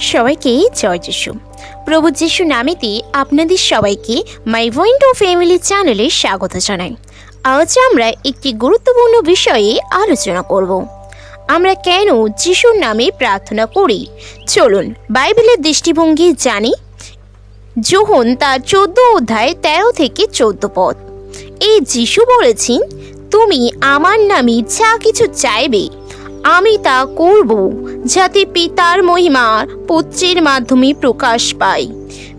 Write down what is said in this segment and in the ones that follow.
সবাইকে জয় যিশু। প্রভু যিশু নামেতে আপনাদের সবাইকে মাই পয়েন্ট অফ ফ্যামিলি চ্যানেলে স্বাগত জানাই। আজ আমরা একটি গুরুত্বপূর্ণ বিষয়ে আলোচনা করব। আমরা কেন যিশুর নামে প্রার্থনা করি? চলুন বাইবেলের দৃষ্টিভঙ্গি জানি। যোহন তার চোদ্দ অধ্যায় তেরো থেকে চোদ্দ পদ এই যিশু বলেছেন, তুমি আমার নামে যা কিছু চাইবে আমি তা করব যাতে পিতার মহিমা পুত্রের মাধ্যমে প্রকাশ পায়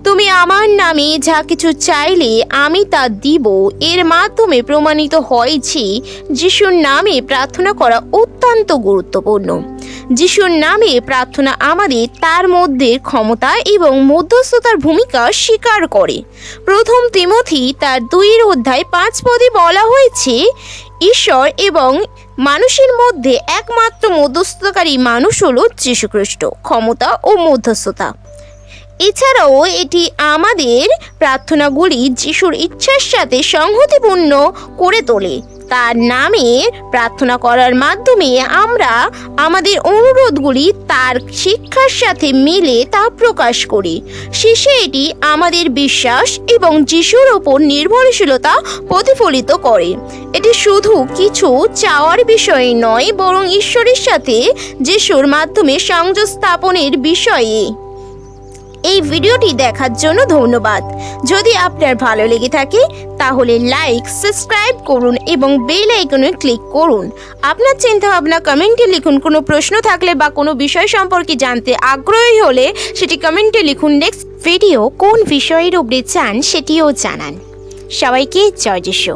তুমি আমার নামে যা কিছু চাইলে আমি তা দিব। এর মাধ্যমে প্রমাণিত হয় যে যিশুর নামে প্রার্থনা করা অত্যন্ত গুরুত্বপূর্ণ। যিশুর নামে প্রার্থনা আমাদের তার মধ্যে ক্ষমতা এবং মধ্যস্থতার ভূমিকা স্বীকার করে। প্রথম তিমথি তার দুইয়ের অধ্যায় পাঁচ পদে বলা হয়েছে, ঈশ্বর এবং মানুষের মধ্যে একমাত্র মধ্যস্থতাকারী মানুষ হল যীশুখ্রিস্ট, ক্ষমতা ও মধ্যস্থতা। এছাড়াও এটি আমাদের প্রার্থনাগুলি যিশুর ইচ্ছার সাথে সংহতিপূর্ণ করে তোলে। তার নামে প্রার্থনা করার মাধ্যমে আমরা আমাদের অনুরোধগুলি তার শিক্ষার সাথে মিলে তা প্রকাশ করি। শেষে এটি আমাদের বিশ্বাস এবং যিশুর ওপর নির্ভরশীলতা প্রতিফলিত করে। এটি শুধু কিছু চাওয়ার বিষয় নয়, বরং ঈশ্বরের সাথে যিশুর মাধ্যমে সংযোগ স্থাপনের বিষয়ে এই ভিডিওটি দেখার জন্য ধন্যবাদ। যদি আপনার ভালো লেগে থাকে, তাহলে লাইক সাবস্ক্রাইব করুন এবং বেল আইকনে ক্লিক করুন। আপনার চিন্তা ভাবনা কমেন্টে লিখুন, কোনো প্রশ্ন থাকলে বা কোনো বিষয় সম্পর্কে জানতে আগ্রহী হলে সেটি কমেন্টে লিখুন। নেক্সট ভিডিও কোন বিষয়ের উপরে চান সেটিও জানান। সবাইকে জয় যিশু